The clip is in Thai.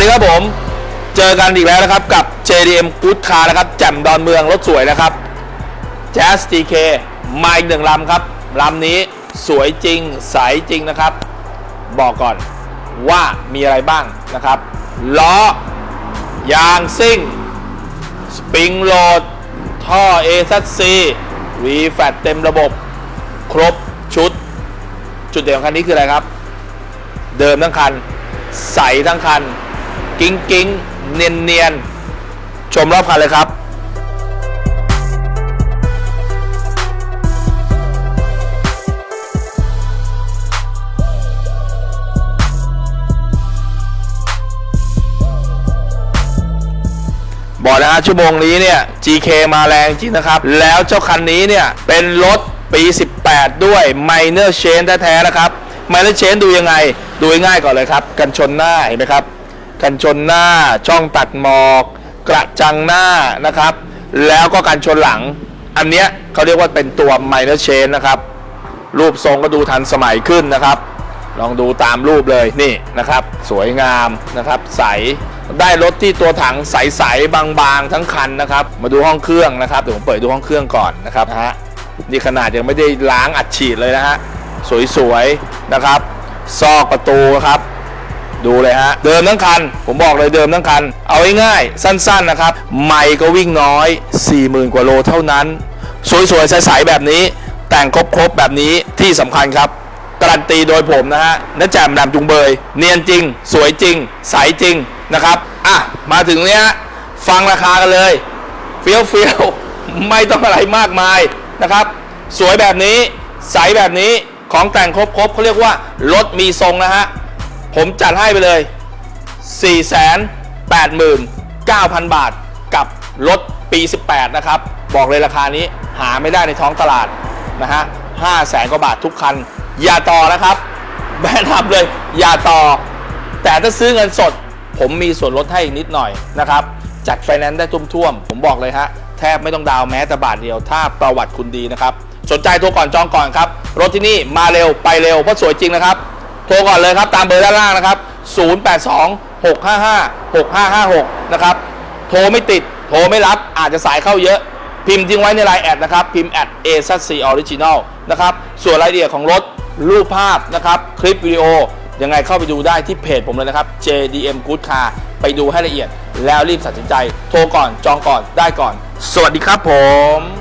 ดีครับผม เจอกันอีกแล้วนะครับกับ JDM Good Car นะครับแจ่มดอนเมืองรถสวยนะครับ Jazz TK มาอีกหนึ่งลำครับลำนี้สวยจริงใสจริงนะครับ บอกก่อนว่ามีอะไรบ้างนะครับล้อยางซิ่ง สปริงโหลด ท่อ a z c v f a t เต็มระบบ ครบชุด จุดเด่นของคันนี้คืออะไรครับ เดิมทั้งคัน ใสทั้งคัน กิ้งกิ้งเนียนเนียนชมรอบคันเลยครับบอกนะฮะชั่วโมงนี้เนี่ย GK มาแรงจริงนะครับ แล้วเจ้าคันนี้เนี่ย เป็นรถปี 18 ด้วย Minor Chain แท้ๆนะครับ Minor Chain ดูยังไง ดูง่ายก่อนเลยครับ กันชนหน้าเห็นไหมครับ กันชนหน้า ช่องตัดหมอก กระจังหน้านะครับ แล้วก็กันชนหลัง อันเนี้ยเขาเรียกว่าเป็นตัว Minor Chain นะครับ รูปทรงก็ดูทันสมัยขึ้นนะครับ ลองดูตามรูปเลยนี่นะครับ สวยงามนะครับ ใสได้รถที่ตัวถังใสๆบางๆทั้งคันนะครับ มาดูห้องเครื่องนะครับเดี๋ยวผมเปิดดูห้องเครื่องก่อนนะครับนะฮะนี่ขนาดยังไม่ได้ล้างอัดฉีดเลยนะฮะสวยๆนะครับ ซอกประตูครับ ดูเลยฮะ เดิมทั้งคัน ผมบอกเลยเดิมทั้งคัน เอาง่ายๆสั้นๆนะครับ ไม่ก็วิ่งน้อย 40,000 กว่าโลเท่านั้น สวยๆ ใสๆ แบบนี้ แต่งครบๆ แบบนี้ที่สำคัญครับ การันตีโดยผมนะฮะน้าแจ่มดำจุงเบย เนียนจริง สวยจริง ใสจริงนะครับ อะ มาถึงเนี้ยฟังราคากันเลย เฟี้ยวเฟี้ยวไม่ต้องอะไรมากมายนะครับ สวยแบบนี้ ใสแบบนี้ของแต่งครบๆเขาเรียกว่ารถมีทรงนะฮะ ผมจัดให้ไปเลย 489,000 บาทกับรถปี 18 นะครับ บอกเลยราคานี้หาไม่ได้ในท้องตลาดนะฮะ5แสนกว่าบาททุกคัน อย่าต่อนะครับ แบนทับเลย อย่าต่อ แต่ถ้าซื้อเงินสด ผมมีส่วนลดให้อีกนิดหน่อยนะครับ จัดไฟแนนซ์ได้ทุ่มๆ ผมบอกเลยฮะ แทบไม่ต้องดาวแม้แต่บาทเดียว ถ้าประวัติคุณดีนะครับ สนใจโทรก่อนจองก่อนครับ รถที่นี่มาเร็วไปเร็วเพราะสวยจริงนะครับ โทรก่อนเลยครับ ตามเบอร์ด้านล่างนะครับ 082 655 6556 นะครับ โทรไม่ติด โทรไม่รับอาจจะสายเข้าเยอะ พิมพ์ทิ้งไว้ในไลน์แอดนะครับ พิมพ์แอด a s c original นะครับ ส่วนรายละเอียดของรถ รูปภาพนะครับ คลิปวิดีโอ ยังไงเข้าไปดูได้ที่เพจผมเลยนะครับ JDM Good Car ไปดูให้ละเอียด แล้วรีบตัดสินใจ โทรก่อนจองก่อนได้ก่อน สวัสดีครับผม